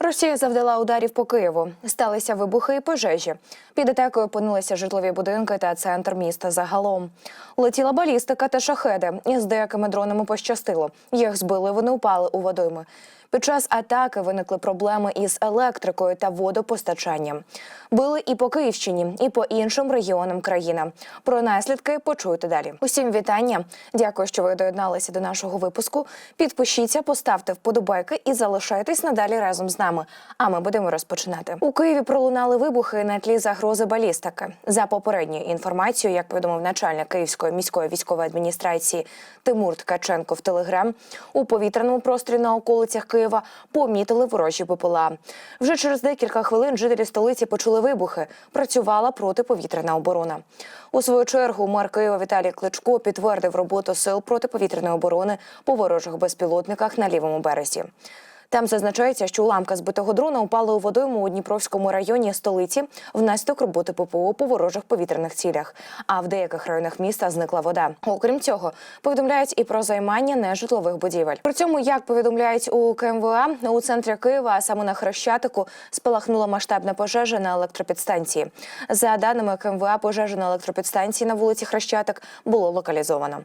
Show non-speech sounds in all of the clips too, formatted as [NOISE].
Росія завдала ударів по Києву. Сталися вибухи і пожежі. Під атакою опинилися житлові будинки та центр міста загалом. Летіла балістика та шахеди. З деякими дронами пощастило. Їх збили, вони упали у водойми. Під час атаки виникли проблеми із електрикою та водопостачанням. Били і по Київщині, і по іншим регіонам країни. Про наслідки почуєте далі. Усім вітання. Дякую, що ви доєдналися до нашого випуску. Підпишіться, поставте вподобайки і залишайтесь надалі разом з нами. А ми будемо розпочинати. У Києві пролунали вибухи на тлі загрози балістики. За попередньою інформацією, як повідомив начальник Київської міської військової адміністрації Тимур Ткаченко в Телеграм, у повітряному просторі на околицях Києва помітили ворожі БПЛА. Вже через декілька хвилин жителі столиці почули вибухи. Працювала протиповітряна оборона. У свою чергу мер Києва Віталій Кличко підтвердив роботу сил протиповітряної оборони по ворожих безпілотниках на лівому березі. Там зазначається, що уламка збитого дрона упали у водойму у Дніпровському районі столиці внаслідок роботи ППО по ворожих повітряних цілях. А в деяких районах міста зникла вода. Окрім цього, повідомляють і про займання нежитлових будівель. При цьому, як повідомляють у КМВА, у центрі Києва, а саме на Хрещатику, спалахнула масштабна пожежа на електропідстанції. За даними КМВА, пожежа на електропідстанції на вулиці Хрещатик було локалізовано.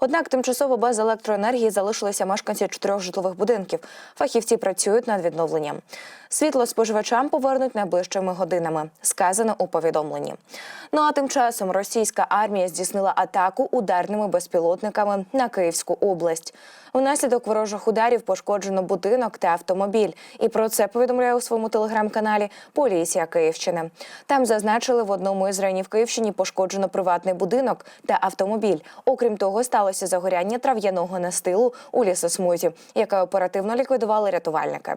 Однак тимчасово без електроенергії залишилися мешканці чотирьох житлових будинків. Фахівці працюють над відновленням. Світло споживачам повернуть найближчими годинами, сказано у повідомленні. Ну а тим часом російська армія здійснила атаку ударними безпілотниками на Київську область. Внаслідок ворожих ударів пошкоджено будинок та автомобіль. І про це повідомляє у своєму телеграм-каналі Поліція Київщини. Там зазначили, в одному із районів Київщини пошкоджено приватний будинок та автомобіль. Окрім того, сталося загоряння трав'яного настилу у лісосмузі, яке оперативно ліквідували рятувальники.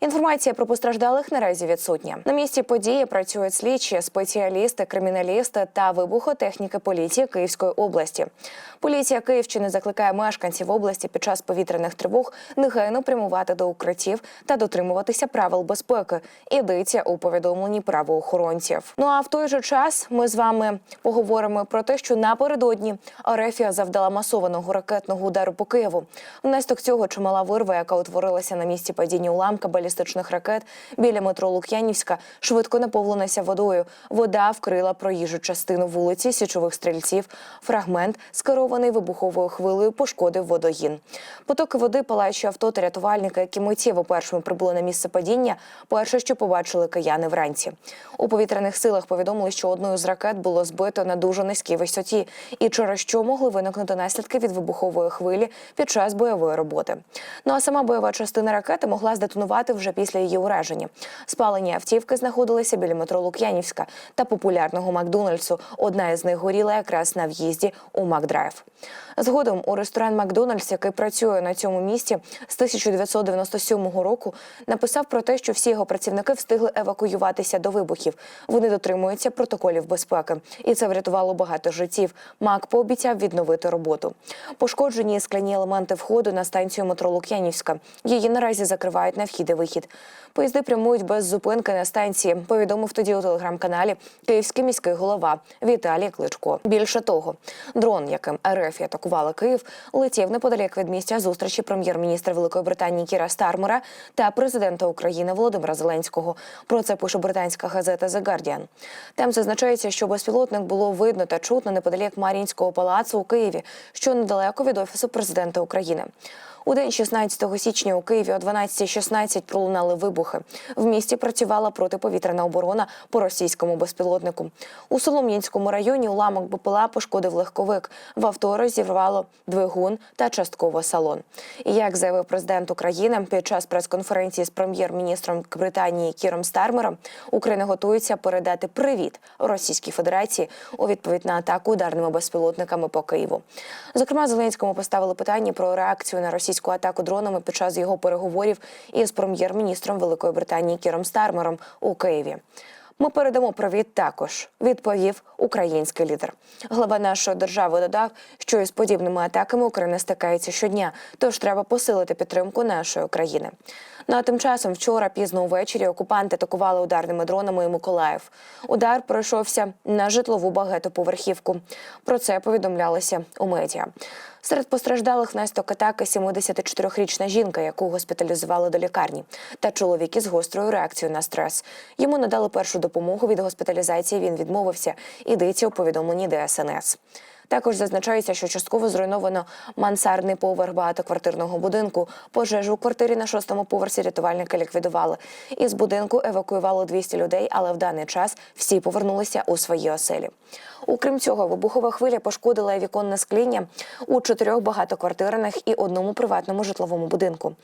Інформація про постраждалих наразі відсутня. На місці події працюють слідчі, спеціалісти, криміналісти та вибухотехніки поліції Київської області. Поліція Київщини закликає мешканців області під час повітряних тривог негайно прямувати до укриттів та дотримуватися правил безпеки. Ідеться у повідомленні правоохоронців. Ну а в той же час ми з вами поговоримо про те, що напередодні Арефія завдала масованого ракетного удару по Києву. Внаслідок цього чимала вирва, яка утворилася на місці падіння уламка балістичних ракет біля метро Лук'янівська, швидко наповнилася водою. Вода вкрила проїжджу частину вулиці січових стрільців. Фрагмент, скерований вибуховою хвилею, пошкодив водогін. Потоки води, палаючі авто та рятувальники, які миттєво першими прибули на місце падіння, перше, що побачили кияни вранці. У повітряних силах повідомили, що одною з ракет було збито на дуже низькій висоті, і через що могли виникнути наслідки від вибухової хвилі під час бойової роботи. Ну а сама бойова частина ракети могла здетонувати вже після її ураження. Спалені автівки знаходилися біля метро Лук'янівська та популярного Макдональдсу. Одна із них горіла якраз на в'їзді у Макдрайв. Згодом у ресторан Макдональдс, який працює на цьому місці з 1997 року, написав про те, що всі його працівники встигли евакуюватися до вибухів. Вони дотримуються протоколів безпеки, і це врятувало багато життів. Мак пообіцяв відновити роботу. Пошкоджені скляні елементи входу на станцію метро Лук'янівська. Її наразі закривають на вхід і вихід. Поїзди прямують без зупинки на станції. Повідомив тоді у телеграм-каналі Київський міський голова Віталій Кличко. Більше того, дрон, яким РФ атакувала Київ, летів неподалік від місця зустрічі прем'єр-міністра Великої Британії Кіра Стармера та президента України Володимира Зеленського. Про це пише британська газета The Guardian. Там зазначається, що безпілотник було видно та чутно неподалік Мар'їнського палацу у Києві, що недалеко від офісу президента України. У день 16 січня у Києві о 12.16 пролунали вибухи. В місті працювала протиповітряна оборона по російському безпілотнику. У Солом'янському районі уламок БПЛА пошкодив легковик. В авто розірвало двигун та частково салон. Як заявив президент України під час прес-конференції з прем'єр-міністром Британії Кіром Стармером, Україна готується передати привіт Російській Федерації у відповідь на атаку ударними безпілотниками по Києву. Зокрема, Зеленському поставили питання про реакцію на російську атаку дронами під час його переговорів із прем'єр-міністром Великої Британії Кіром Стармером у Києві. Ми передамо привіт також, відповів український лідер. Глава нашої держави додав, що із подібними атаками Україна стикається щодня, тож треба посилити підтримку нашої країни. Ну а тим часом вчора пізно увечері окупанти атакували ударними дронами і Миколаїв. Удар пройшовся на житлову багатоповерхівку. Про це повідомлялося у медіа. Серед постраждалих внаслідок атаки 74-річна жінка, яку госпіталізували до лікарні, та чоловік із гострою реакцією на стрес. Йому надали першу допомогу від госпіталізації. Він відмовився. Ідеться у повідомленні ДСНС. Також зазначається, що частково зруйновано мансардний поверх багатоквартирного будинку. Пожежу у квартирі на шостому поверсі рятувальники ліквідували. Із будинку евакуювали 200 людей, але в даний час всі повернулися у свої оселі. Окрім цього, вибухова хвиля пошкодила віконне скління у чотирьох багатоквартирних і одному приватному житловому будинку.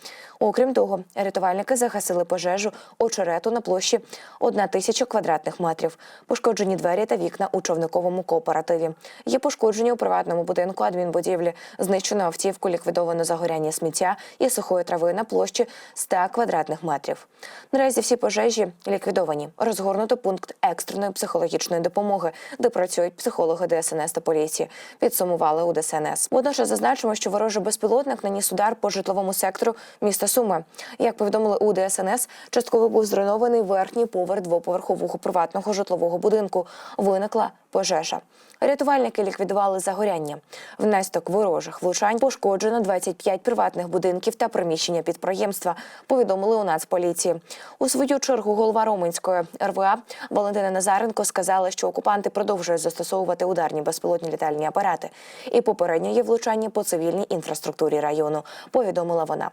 Окрім того, рятувальники загасили пожежу очерету на площі 1 тисяча квадратних метрів. Пошкоджені двері та вікна у човниковому кооперативі. Є пошкодження у приватному будинку адмінбудівлі, знищено автівку, ліквідовано загоряння сміття і сухої трави на площі 100 квадратних метрів. Наразі всі пожежі ліквідовані. Розгорнуто пункт екстреної психологічної допомоги, де працюють психологи ДСНС та поліції. Підсумували у ДСНС. Водночас зазначимо, що ворожий безпілотник наніс удар по житловому сектору міста Суми. Як повідомили у ДСНС, частково був зруйнований верхній поверх двоповерхового приватного житлового будинку. Виникла пожежа. Рятувальники ліквідували загоряння. Внаслідок ворожих влучань пошкоджено 25 приватних будинків та приміщення підприємства. Повідомили у Нацполіції. У свою чергу голова Роменської РВА Валентина Назаренко сказала, що окупанти продовжують застосовувати ударні безпілотні літальні апарати. І попередньо є влучання по цивільній інфраструктурі району. Повідомила вона.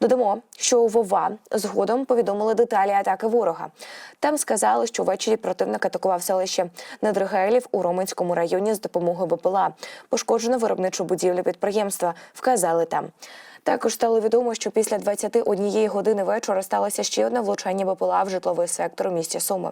Додамо, що у Вова згодом повідомили деталі атаки ворога. Там сказали, що ввечері противник атакував селище Недригелів у Роменському районі з допомогою БПЛА. Пошкоджено виробничу будівлю підприємства. Вказали там. Також стало відомо, що після 21 години вечора сталося ще одне влучання БПЛА в житловий сектор у місті Суми.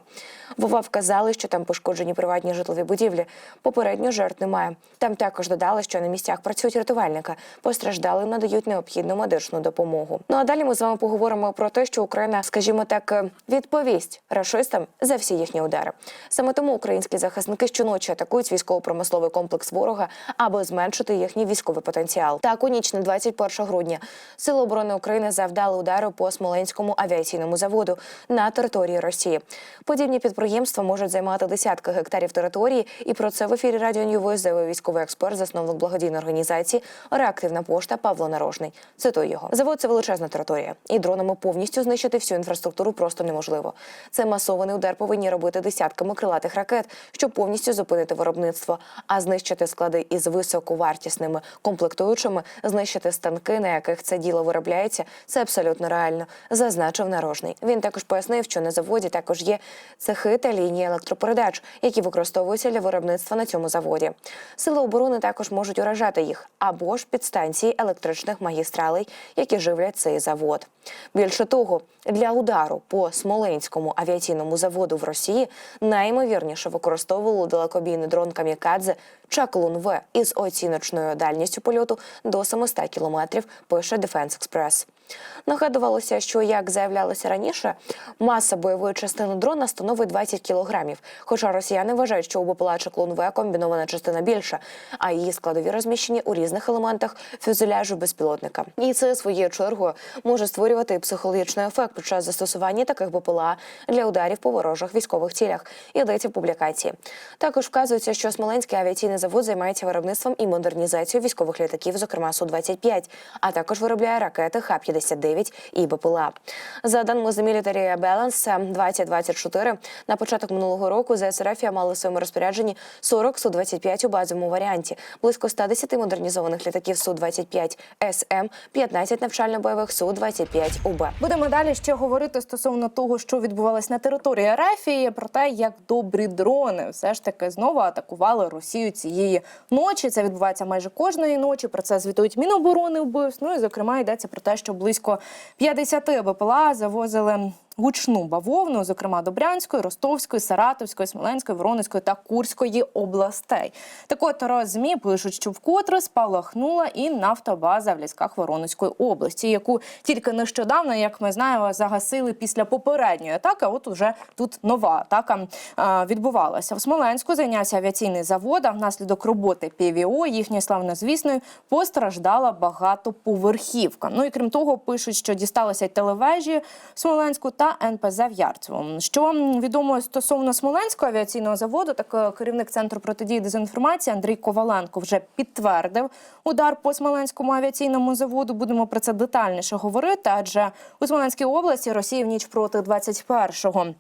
Вова вказали, що там пошкоджені приватні житлові будівлі. Попередньо жертв немає. Там також додали, що на місцях працюють рятувальники. Постраждалим надають необхідну медичну допомогу. Ну а далі ми з вами поговоримо про те, що Україна, скажімо так, відповість рашистам за всі їхні удари. Саме тому українські захисники щоночі атакують військово-промисловий комплекс ворога, аби зменшити їхній військовий потенціал. Так у ніч на 21 грудня Сили оборони України завдали удару по Смоленському авіаційному заводу на території Росії. Подібні підприємства можуть займати десятки гектарів території, і про це в ефірі Радіо Ньювой заявив військовий експерт, засновник благодійної організації Реактивна пошта Павло Нарожний. Цитую його: завод це величезна територія, і дронами повністю знищити всю інфраструктуру просто неможливо. Це масований удар повинні робити десятками крилатих ракет, щоб повністю зупинити виробництво, а знищити склади із високовартісними комплектуючими, знищити станки, на яких це діло виробляється, це абсолютно реально, зазначив нарожний. Він також пояснив, що на заводі також є цехи та лінії електропередач, які використовуються для виробництва на цьому заводі. Сили оборони також можуть уражати їх або ж підстанції електричних магістралей, які живлять цей завод. Більше того, для удару по Смоленському авіаційному заводу в Росії найімовірніше використовували далекобійний дрон Камікадзе Чаклун В із оціночною дальністю польоту до 700 кілометрів. Пише Defense Express. Нагадувалося, що як заявлялося раніше, маса бойової частини дрона становить 20 кілограмів. Хоча росіяни вважають, що у БПЛА «Чаклун В» комбінована частина більша, а її складові розміщені у різних елементах фюзеляжу безпілотника. І це своєю чергою може створювати психологічний ефект під час застосування таких БПЛА для ударів по ворожих військових цілях. Йдеться в публікації. Також вказується, що Смоленський авіаційний завод займається виробництвом і модернізацією військових літаків, зокрема су 25 а також виробляє ракети Х-59 і БПЛА. За даними The Military Balance 2024, на початок минулого року ЗСРФ мали в своєму розпорядженні 40 Су-25 у базовому варіанті, близько 110 модернізованих літаків Су-25 СМ, 15 навчально-бойових Су-25 УБ. Будемо далі ще говорити стосовно того, що відбувалось на території Арафії, про те, як добрі дрони все ж таки знову атакували Росію цієї ночі. Це відбувається майже кожної ночі. Про це звітують Міноборони вбивств. Ну і зокрема йдеться про те, що близько 50 БПЛА завозили. Гучну бавовну, зокрема до Брянської, Ростовської, Саратовської, Смоленської, Воронезької та Курської областей. Так от ЗМІ пишуть, що вкотре спалахнула і нафтобаза в лісках Воронезької області, яку тільки нещодавно, як ми знаємо, загасили після попередньої атаки. От уже тут нова атака відбувалася. В Смоленську зайнявся авіаційний завод. А внаслідок роботи ПВО їхньої славнозвісної постраждала багатоповерхівка. Ну і крім того, пишуть, що дісталося й телевежі в Смоленську та НПЗ в Ярцево. Що відомо стосовно Смоленського авіаційного заводу, так е, керівник центру протидії дезінформації Андрій Коваленко вже підтвердив удар по Смоленському авіаційному заводу. Будемо про це детальніше говорити, адже у Смоленській області Росія в ніч проти 21-го Е,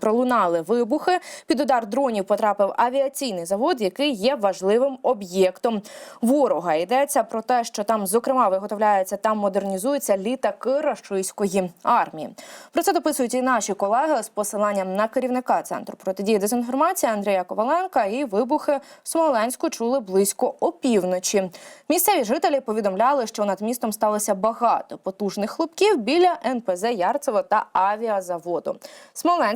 Пролунали вибухи. Під удар дронів потрапив авіаційний завод, який є важливим об'єктом ворога. Йдеться про те, що там, зокрема, виготовляються та модернізуються літаки рашистської армії. Про це дописують і наші колеги з посиланням на керівника центру протидії дезінформації Андрія Коваленка. І вибухи в Смоленську чули близько опівночі. Місцеві жителі повідомляли, що над містом сталося багато потужних хлопків біля НПЗ Ярцево та авіазаводу.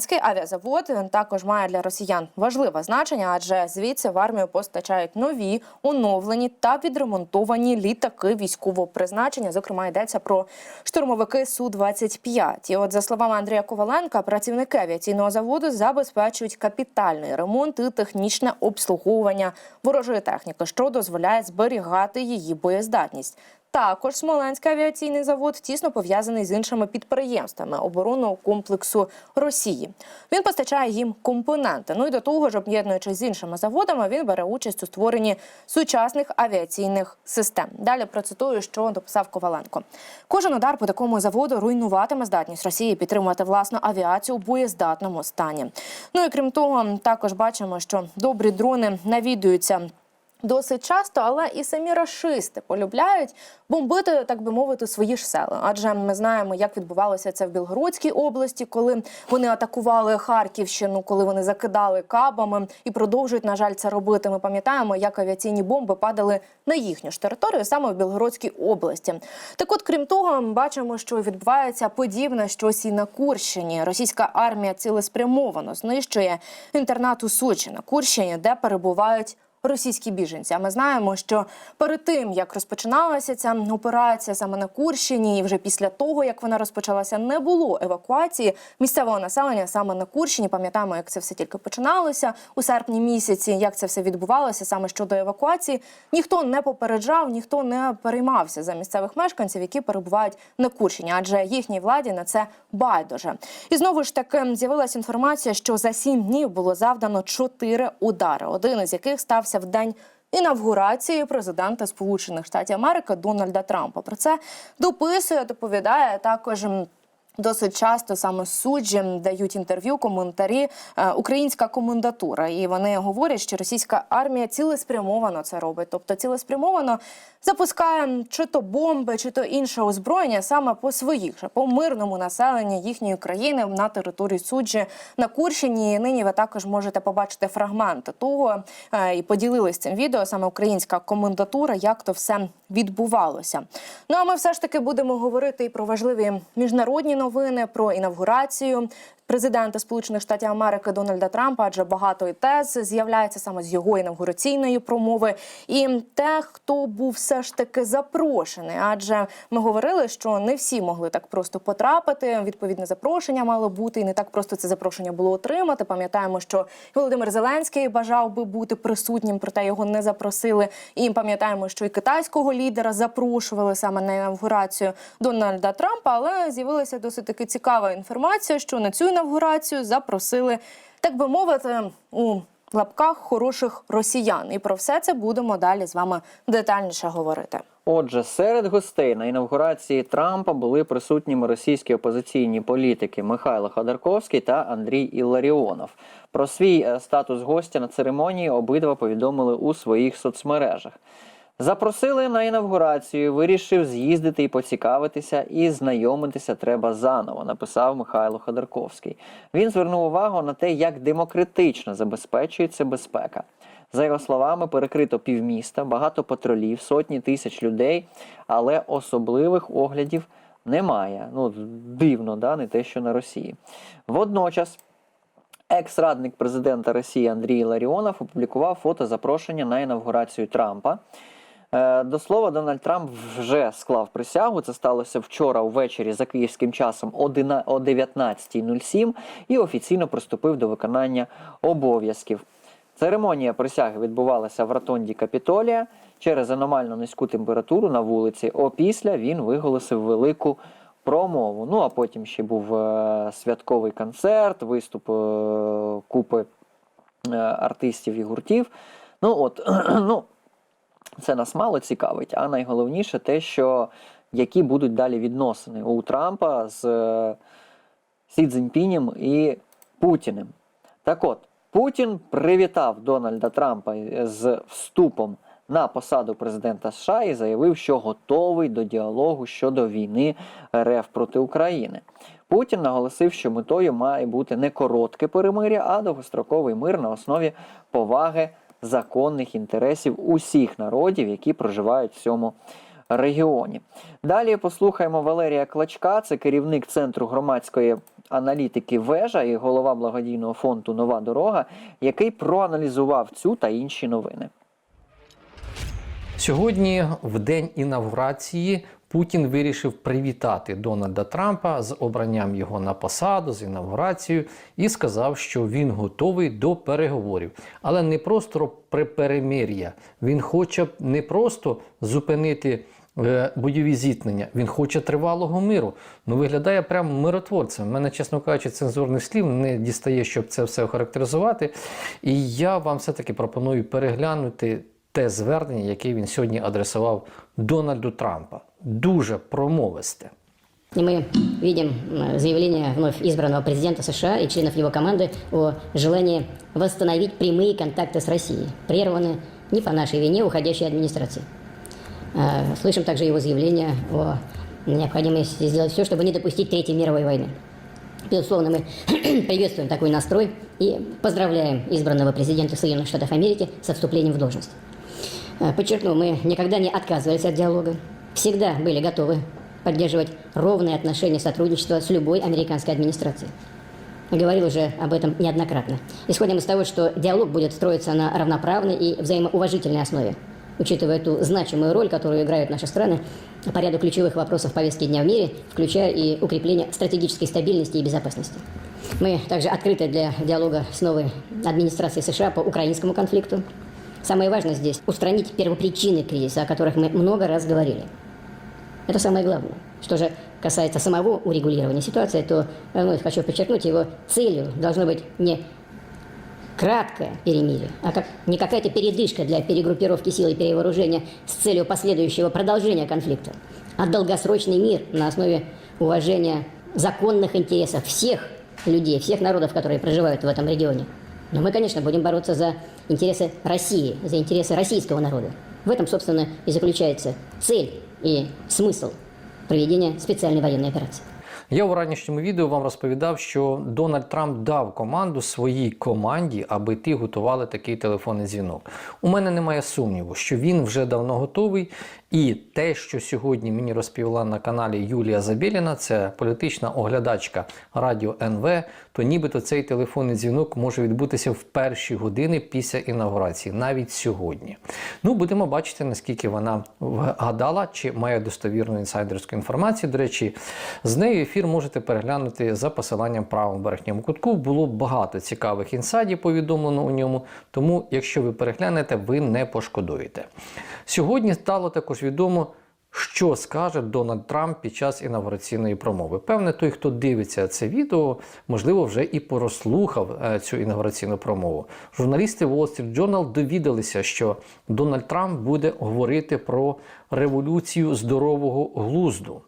Смоленський авіазавод також має для росіян важливе значення, адже звідси в армію постачають нові, оновлені та відремонтовані літаки військового призначення. Зокрема, йдеться про штурмовики су 25 І от за словами Андрія Коваленка, працівники авіаційного заводу забезпечують капітальний ремонт і технічне обслуговування ворожої техніки, що дозволяє зберігати її боєздатність. Також Смоленський авіаційний завод тісно пов'язаний з іншими підприємствами оборонного комплексу Росії. Він постачає їм компоненти. Ну і до того ж, об'єднуючись з іншими заводами, він бере участь у створенні сучасних авіаційних систем. Далі процитую, що дописав Коваленко. Кожен удар по такому заводу руйнуватиме здатність Росії підтримувати власну авіацію у боєздатному стані. Ну і крім того, також бачимо, що добрі дрони навідуються. Досить часто, але і самі рашисти полюбляють бомбити, так би мовити, свої ж села. Адже ми знаємо, як відбувалося це в Білгородській області, коли вони атакували Харківщину, коли вони закидали кабами і продовжують, на жаль, це робити. Ми пам'ятаємо, як авіаційні бомби падали на їхню ж територію, саме в Білгородській області. Так, от, крім того, ми бачимо, що відбувається подібне щось і на Курщині. Російська армія цілеспрямовано знищує інтернат у Сочі на Курщині, де перебувають російські біженці. А ми знаємо, що перед тим як розпочиналася ця операція саме на Курщині, і вже після того як вона розпочалася, не було евакуації місцевого населення саме на Курщині. Пам'ятаємо, як це все тільки починалося у серпні місяці. Як це все відбувалося саме щодо евакуації. Ніхто не попереджав, ніхто не переймався за місцевих мешканців, які перебувають на Курщині, адже їхній владі на це байдуже. І знову ж таки з'явилася інформація, що за сім днів було завдано чотири удари, один із яких стався в день. Інавгурації президента Сполучених Штатів Америки Дональда Трампа про це дописує, доповідає також. Досить часто саме суджі дають інтерв'ю, коментарі е, українська комендатура, і вони говорять, що російська армія цілеспрямовано це робить, тобто цілеспрямовано запускає чи то бомби, чи то інше озброєння саме по своїх же по мирному населенню їхньої країни на території суджі на Курщині. І нині ви також можете побачити фрагменти того е, і поділились цим відео саме українська комендатура, як то все відбувалося. Ну а ми все ж таки будемо говорити і про важливі міжнародні новини, про інавгурацію. Президента Сполучених Штатів Америки Дональда Трампа, адже багато і тез з'являється саме з його інавгураційної промови, і те, хто був все ж таки запрошений. Адже ми говорили, що не всі могли так просто потрапити. Відповідне запрошення мало бути, і не так просто це запрошення було отримати. Пам'ятаємо, що Володимир Зеленський бажав би бути присутнім, проте його не запросили. І пам'ятаємо, що і китайського лідера запрошували саме на інавгурацію Дональда Трампа, але з'явилася досить таки цікава інформація, що на цю інавгурацію запросили, так би мовити, у лапках хороших росіян. І про все це будемо далі з вами детальніше говорити. Отже, серед гостей на інавгурації Трампа були присутніми російські опозиційні політики Михайло Ходорковський та Андрій Ілларіонов. Про свій е, статус гостя на церемонії обидва повідомили у своїх соцмережах. Запросили на інавгурацію, вирішив з'їздити і поцікавитися, і знайомитися треба заново, написав Михайло Ходорковський. Він звернув увагу на те, як демократично забезпечується безпека. За його словами, перекрито півміста, багато патрулів, сотні тисяч людей, але особливих оглядів немає. Ну, дивно, да? не те, що на Росії. Водночас. Екс-радник президента Росії Андрій Ларіонов опублікував фото запрошення на інавгурацію Трампа. Е, До слова, Дональд Трамп вже склав присягу. Це сталося вчора увечері за київським часом о 19.07 і офіційно приступив до виконання обов'язків. Церемонія присяги відбувалася в ротонді Капітолія через аномально низьку температуру на вулиці. Опісля він виголосив велику промову. Ну а потім ще був е, святковий концерт, виступ е, купи артистів і гуртів. Ну от, [CLEARS THROAT] ну, це нас мало цікавить, а найголовніше те, що які будуть далі відносини у Трампа з е, Сі Цзіньпінем і Путіним. Так от, Путін привітав Дональда Трампа з вступом на посаду президента США і заявив, що готовий до діалогу щодо війни РФ проти України. Путін наголосив, що метою має бути не коротке перемиря, а довгостроковий мир на основі поваги законних інтересів усіх народів, які проживають в цьому регіоні. Далі послухаємо Валерія Клачка, це керівник центру громадської аналітики Вежа і голова благодійного фонду Нова дорога, який проаналізував цю та інші новини. Сьогодні, в день інавгурації, Путін вирішив привітати Дональда Трампа з обранням його на посаду, з інавгурацією, і сказав, що він готовий до переговорів, але не просто при перемир'я. Він хоче не просто зупинити. е, Бойові зіткнення, він хоче тривалого миру. Ну виглядає прям миротворцем. У мене, чесно кажучи, цензурних слів не дістає, щоб це все охарактеризувати. І я вам все-таки пропоную переглянути те звернення, яке він сьогодні адресував Дональду Трампа. Дуже промовисте. И мы видим м, заявление вновь избранного президента США и членов его команды о желании восстановить прямые контакты с Россией, прерванные не по нашей вине уходящей администрации. Э, Слышим также его заявление о необходимости сделать все, чтобы не допустить Третьей мировой войны. Безусловно, мы [CLEARS THROAT] приветствуем такой настрой и поздравляем избранного президента Соединенных Штатов Америки со вступлением в должность. Э, Подчеркну, мы никогда не отказывались от диалога, всегда были готовы поддерживать ровные отношения сотрудничества с любой американской администрацией. Говорил уже об этом неоднократно. Исходим из того, что диалог будет строиться на равноправной и взаимоуважительной основе, учитывая ту значимую роль, которую играют наши страны по ряду ключевых вопросов повестки дня в мире, включая и укрепление стратегической стабильности и безопасности. Мы также открыты для диалога с новой администрацией США по украинскому конфликту. Самое важное здесь – устранить первопричины кризиса, о которых мы много раз говорили. Это самое главное. Что же касается самого урегулирования ситуации, то вновь хочу подчеркнуть, его целью должно быть не краткое перемирие, а как, не какая-то передышка для перегруппировки сил и перевооружения с целью последующего продолжения конфликта, а долгосрочный мир на основе уважения законных интересов всех людей, всех народов, которые проживают в этом регионе. Но мы, конечно, будем бороться за интересы России, за интересы российского народа. В этом, собственно, и заключается цель и смысл проведения специальной военной операции. Я у ранішньому відео вам розповідав, що Дональд Трамп дав команду своїй команді, аби ті готували такий телефонний дзвінок. У мене немає сумніву, що він вже давно готовий. І те, що сьогодні мені розповіла на каналі Юлія Забєліна, це політична оглядачка Радіо НВ, то нібито цей телефонний дзвінок може відбутися в перші години після інаугурації, навіть сьогодні. Ну, будемо бачити, наскільки вона вгадала, чи має достовірну інсайдерську інформацію. До речі, з нею ефір можете переглянути за посиланням правому верхньому кутку. Було багато цікавих інсайдів повідомлено у ньому. Тому, якщо ви переглянете, ви не пошкодуєте. Сьогодні стало також відомо. Що скаже Дональд Трамп під час інавгураційної промови? Певне, той, хто дивиться це відео, можливо, вже і порослухав е, цю інавгураційну промову. Журналісти Wall Street Journal довідалися, що Дональд Трамп буде говорити про революцію здорового глузду.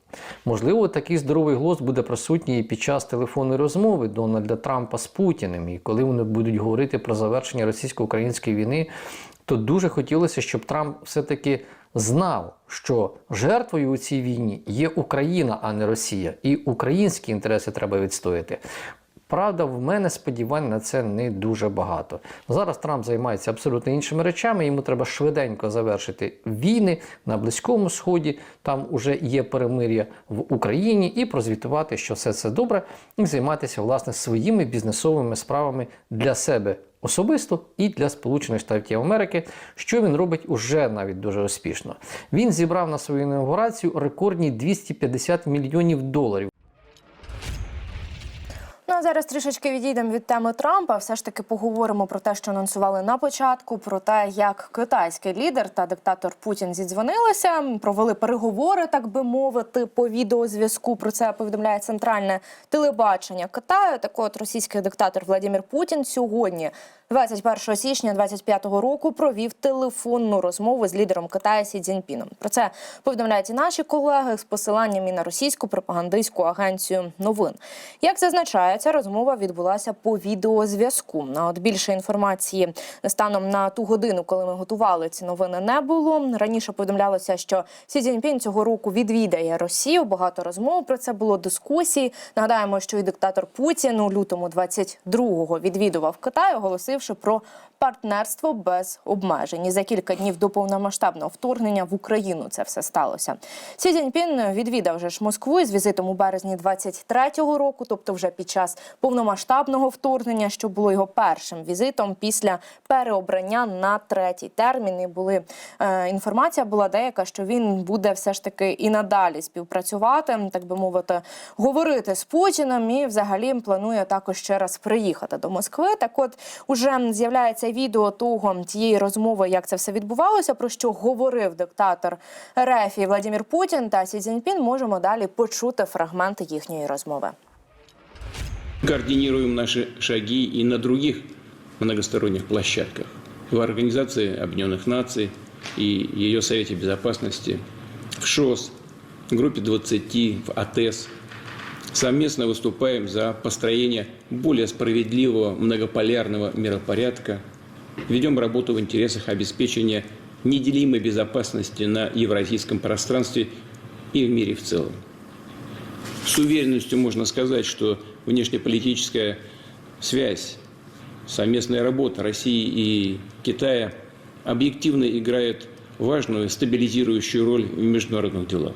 Можливо, такий здоровий глузд буде присутній і під час телефонної розмови Дональда Трампа з Путіним. І коли вони будуть говорити про завершення російсько-української війни, то дуже хотілося, щоб Трамп все-таки знав, що жертвою у цій війні є Україна, а не Росія, і українські інтереси треба відстояти. Правда, в мене сподівань на це не дуже багато. Зараз Трамп займається абсолютно іншими речами. Йому треба швиденько завершити війни на Близькому Сході. Там уже є перемир'я в Україні, і прозвітувати, що все це добре, і займатися власне своїми бізнесовими справами для себе особисто і для Сполучених Штатів Америки, що він робить уже навіть дуже успішно. Він зібрав на свою інаугурацію рекордні 250 мільйонів доларів. Ну а зараз трішечки відійдемо від теми Трампа. Все ж таки поговоримо про те, що анонсували на початку, про те, як китайський лідер та диктатор Путін зідзвонилися, провели переговори, так би мовити, по відеозв'язку. Про це повідомляє центральне телебачення Китаю. Так от російський диктатор Владимир Путін сьогодні, 21 січня 25-го року, провів телефонну розмову з лідером Китаю Сі Цзіньпіном. Про це повідомляють і наші колеги з посиланням і на російську пропагандистську агенцію новин. Як зазначається, розмова відбулася по відеозв'язку. А от більше інформації станом на ту годину, коли ми готували ці новини, не було. Раніше повідомлялося, що Сі Цзіньпін цього року відвідає Росію. Багато розмов про це було дискусій. Нагадаємо, що і диктатор Путін у лютому 22-го відвідував Китай, оголосивши про партнерство без обмежень. І за кілька днів до повномасштабного вторгнення в Україну це все сталося. Сі Цзіньпін відвідав вже ж Москву із візитом у березні 23-го року, тобто вже під час повномасштабного вторгнення, що було його першим візитом після переобрання на третій термін. І були е, інформація була деяка, що він буде все ж таки і надалі співпрацювати, так би мовити, говорити з Путіним і взагалі планує також ще раз приїхати до Москви. Так, от уже з'являється відео того тієї розмови, як це все відбувалося, про що говорив диктатор РФ і Владимир Путін та Сі Цзіньпін. Можемо далі почути фрагменти їхньої розмови. координируем наши шаги и на других многосторонних площадках. В Организации Объединенных Наций и ее Совете Безопасности, в ШОС, в группе 20, в АТЭС. Совместно выступаем за построение более справедливого многополярного миропорядка. Ведем работу в интересах обеспечения неделимой безопасности на евразийском пространстве и в мире в целом. С уверенностью можно сказать, что внешнеполитическая связь, совместная работа России и Китая объективно играет важную стабилизирующую роль в международных делах.